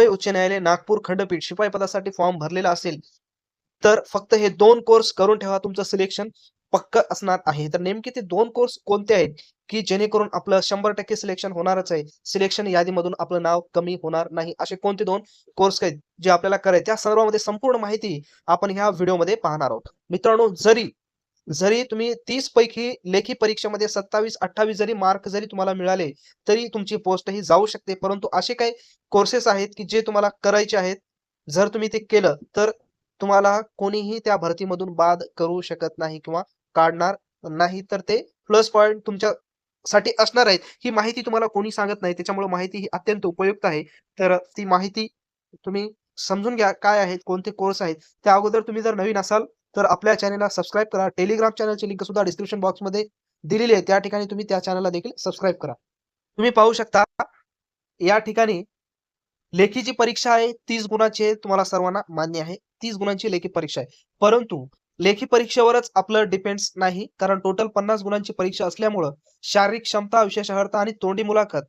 मुंबई उच्च न्यायालय नागपूर खंडपीठ शिपाई पदासाठी फॉर्म भरलेला असेल तर फक्त हे दोन कोर्स करून ठेवा तुमचं सिलेक्शन पक्क असणार आहे. तर नेमके ते दोन कोर्स कोणते आहेत की जेणेकरून आपलं शंभर टक्के सिलेक्शन होणारच आहे? सिलेक्शन यादीमधून आपलं नाव कमी होणार नाही. असे कोणते दोन कोर्स आहेत जे आपल्याला करायचे? त्या सर्वांमध्ये संपूर्ण माहिती आपण ह्या व्हिडिओमध्ये पाहणार आहोत. मित्रांनो जरी जरी तुम्ही तीस पैकी लेखी परीक्षेमध्ये सत्तावीस अठ्ठावीस जरी मार्क जरी तुम्हाला मिळाले तरी तुमची पोस्ट ही जाऊ शकते. परंतु असे काही कोर्सेस आहेत की जे तुम्हाला करायचे आहेत जर तुम्ही ते केलं तर तुम्हाला कोणीही त्या भरतीमधून बाद करू शकत नाही किंवा काढणार नाही. तर ते प्लस पॉईंट तुमच्या साठी असणार आहेत. ही माहिती तुम्हाला कोणी सांगत नाही त्याच्यामुळे माहिती ही अत्यंत उपयुक्त आहे. तर ती माहिती तुम्ही समजून घ्या काय आहेत कोणते कोर्स आहेत. त्या अगोदर तुम्ही जर नवीन असाल तर आपल्या चॅनलला सबस्क्राईब करा. टेलिग्राम चॅनलची लिंक सुद्धा डिस्क्रिप्शन बॉक्समध्ये दिलेली आहे. त्या ठिकाणी तुम्ही त्या चॅनलला देखील सबस्क्राईब करा. तुम्ही पाहू शकता या ठिकाणी लेखीची परीक्षा आहे. तीस गुणाची आहे. तुम्हाला सर्वांना मान्य आहे. तीस गुणांची लेखी परीक्षा आहे. परंतु लेखी परीक्षेवरच आपलं डिपेंड्स नाही. कारण टोटल पन्नास गुणांची परीक्षा असल्यामुळं शारीरिक क्षमता विशेष अर्थ आणि तोंडी मुलाखत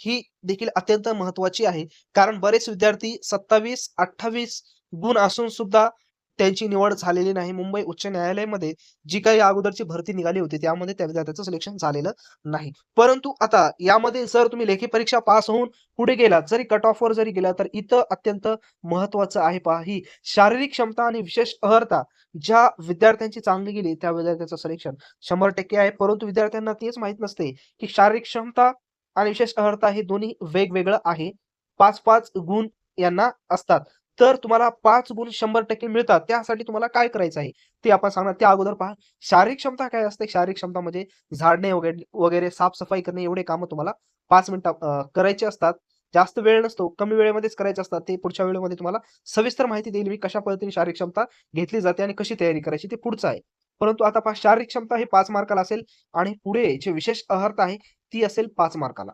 ही देखील अत्यंत महत्वाची आहे. कारण बरेच विद्यार्थी सत्तावीस अठ्ठावीस गुण असून सुद्धा त्यांची निवड झालेली नाही. मुंबई उच्च न्यायालयामध्ये जी काही अगोदरची भरती निघाली होती त्यामध्ये त्या विद्यार्थ्याचं सिलेक्शन झालेलं नाही. परंतु आता यामध्ये जर तुम्ही लेखी परीक्षा पास होऊन पुढे गेलात जरी कट ऑफ वर जरी गेला तर इथं अत्यंत महत्वाचं आहे पहा. ही शारीरिक क्षमता आणि विशेष अर्हता ज्या विद्यार्थ्यांची चांगली गेली त्या विद्यार्थ्यांचं सिलेक्शन शंभर टक्के आहे. परंतु विद्यार्थ्यांना तेच माहीत नसते की शारीरिक क्षमता आणि विशेष अर्हता हे दोन्ही वेगवेगळं आहे. पाच पाच गुण यांना असतात. तर तुम्हाला पाच गुण शंभर टक्के मिळतात. त्यासाठी तुम्हाला काय करायचं आहे? ते आपण सांगणार. त्या अगोदर पहा. शारीरिक क्षमता काय असते? शारीरिक क्षमता म्हणजे झाडणे वगैरे वगैरे साफसफाई करणे एवढे कामं तुम्हाला पाच मिनिटं करायचे असतात. जास्त वेळ नसतो. कमी वेळेमध्येच करायचे असतात. ते पुढच्या वेळेमध्ये तुम्हाला सविस्तर माहिती देईल मी कशा पद्धतीने शारीरिक क्षमता घेतली जाते आणि कशी तयारी करायची ते पुढचं आहे. परंतु आता पहा शारीरिक क्षमता हे पाच मार्काला असेल आणि पुढे जे विशेष अर्हता आहे ती असेल पाच मार्काला.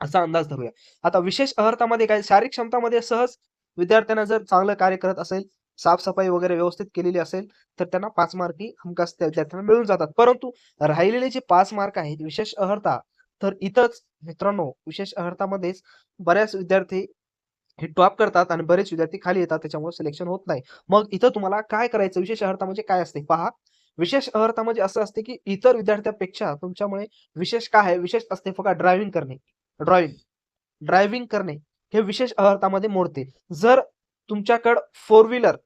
असा अंदाज धरूया. आता विशेष अर्हतामध्ये काय? शारीरिक क्षमतामध्ये सहज विद्यार्थ्यांना जर चांगलं कार्य करत असेल साफसफाई वगैरे व्यवस्थित केलेली असेल तर त्यांना पाच मार्की हमखास त्या विद्यार्थ्यांना मिळून जातात. परंतु राहिलेले जे पाच मार्क आहेत विशेष अर्हता तर इथंच मित्रांनो विशेष अर्हतामध्येच बऱ्याच विद्यार्थी हे टॉप करतात आणि बरेच विद्यार्थी खाली येतात त्याच्यामुळे सिलेक्शन होत नाही. मग इथं तुम्हाला काय करायचं? विशेष अर्हता म्हणजे काय असते? पहा. विशेष अर्हता म्हणजे असं असते की इतर विद्यार्थ्यापेक्षा तुमच्यामुळे विशेष काय आहे? विशेष असते फक्त ड्रायव्हिंग करणे. ड्रॉइंग ड्रायव्हिंग करणे. हे विशेष अर्हतामध्ये मोडते. जर तुमच्याकडं फोर व्हीलर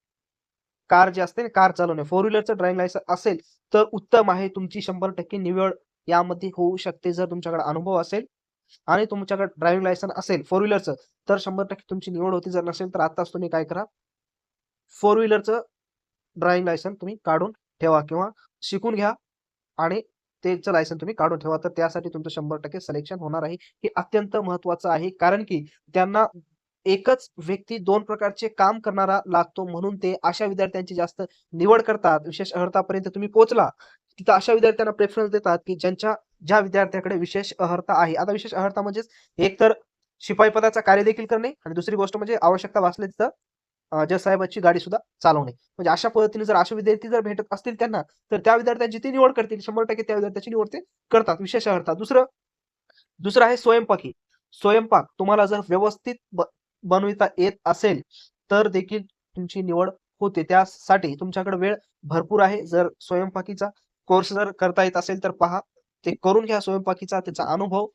कार जे असते ना कार चालवणे फोर व्हीलरचं ड्रायव्हिंग लायसन असेल तर उत्तम आहे. तुमची शंभर टक्के निवड यामध्ये होऊ शकते जर तुमच्याकडे अनुभव असेल आणि तुमच्याकडे ड्रायव्हिंग लायसन असेल फोर व्हीलरचं तर शंभर टक्के तुमची निवड होती. जर नसेल तर आताच तुम्ही काय करा. फोर व्हीलरचं ड्रायव्हिंग लायसन तुम्ही काढून ठेवा किंवा शिकून घ्या आणि त्याचं लायसन तुम्ही काढून ठेवा. तर त्यासाठी तुमचं शंभर टक्के सिलेक्शन होणार आहे. हे अत्यंत महत्वाचं आहे. कारण की त्यांना एकच व्यक्ती दोन प्रकारचे काम करणारा लागतो म्हणून ते अशा विद्यार्थ्यांची जास्त निवड करतात. विशेष अर्हतापर्यंत तुम्ही पोहोचला तिथं अशा विद्यार्थ्यांना प्रेफरन्स देतात की ज्यांच्या ज्या विद्यार्थ्याकडे विशेष अर्हता आहे. आता विशेष अर्हता म्हणजेच एक तर शिपाई पदाचा कार्य देखील करणे आणि दुसरी गोष्ट म्हणजे आवश्यकता वाचले तिथं जज साहेबांची गाडी सुद्धा चालवणे. म्हणजे अशा पद्धतीने जर अशा विद्यार्थी जर भेटत असतील त्यांना तर त्या विद्यार्थ्यांची ते निवड करतील. शंभर टक्के त्या विद्यार्थ्याची निवड ते करतात विशेष अर्हता दुसरं दुसरं आहे स्वयंपाकी. स्वयंपाक तुम्हाला जर व्यवस्थित बनविता येत असेल तर देखील तुमची निवड होते. त्यासाठी तुमच्याकडे वेळ भरपूर आहे. जर स्वयंपाकीचा कोर्स जर करता येत असेल तर पहा. ते करून घ्या स्वयंपाकीचा त्याचा अनुभव.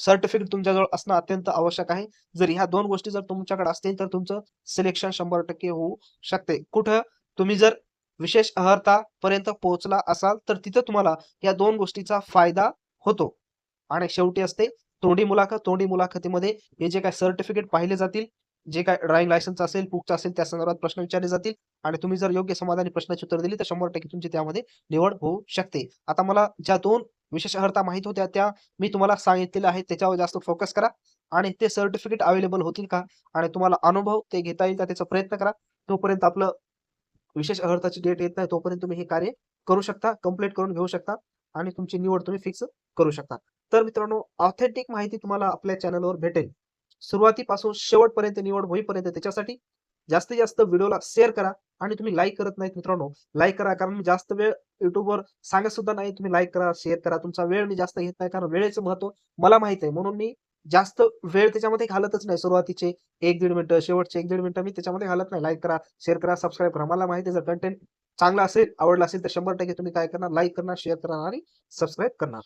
सर्टिफिकेट तुमच्याजवळ असणं अत्यंत आवश्यक आहे. जर ह्या दोन गोष्टी जर तुमच्याकडे असतील तर तुमचं सिलेक्शन शंभर टक्के होऊ शकते. कुठं तुम्ही जर विशेष अर्हता पर्यंत पोहोचला असाल तर तिथं तुम्हाला या दोन गोष्टीचा फायदा होतो. आणि शेवटी असते तोंडी मुलाखत. तोंडी मुलाखतीमध्ये हे जे काय सर्टिफिकेट पाहिले जातील जे काय ड्रायव्हिंग लायसन्स असेल बुकचं असेल त्या संदर्भात प्रश्न विचारले जातील. आणि तुम्ही जर योग्य समाधानी प्रश्नाची उत्तर दिली तर शंभर टक्के तुमची त्यामध्ये निवड होऊ शकते. आता मला ज्या दोन विशेष अर्हता माहीत होत्या त्या मी तुम्हाला सांगितलेल्या आहेत त्याच्यावर जास्त फोकस करा. आणि ते सर्टिफिकेट अवेलेबल होतील का? आणि तुम्हाला अनुभव ते घेता येईल का? त्याचा प्रयत्न करा. तोपर्यंत आपलं विशेष अर्हताची डेट येत नाही तोपर्यंत तुम्ही हे कार्य करू शकता कंप्लीट करून घेऊ शकता. आणि तुमची निवड तुम्ही फिक्स करू शकता. तर मित्रांनो ऑथेंटिक माहिती तुम्हाला आपल्या चॅनलवर भेटेल. सुरुवातीपासून शेवटपर्यंत निवड होईपर्यंत त्याच्यासाठी जास्तीत जास्त व्हिडिओला शेअर करा. आणि तुम्ही लाईक करत नाहीत मित्रांनो लाईक करा. कारण मी जास्त वेळ युट्यूबवर सांगत सुद्धा नाही. तुम्ही लाईक करा शेअर करा. तुमचा वेळ मी जास्त घेत नाही कारण वेळेचं महत्त्व मला माहीत आहे. म्हणून मी जास्त वेळ त्याच्यामध्ये घालतच नाही. सुरुवातीचे एक दीड मिनिटं शेवटचे एक दीड मिनिटं मी त्याच्यामध्ये घालत नाही. लाईक करा शेअर करा सबस्क्राईब करा. मला माहिती जर कंटेंट चांगला असेल आवडला असेल तर शंभर टक्के तुम्ही काय करणार? लाईक करणार शेअर करणार आणि सबस्क्राईब करणार.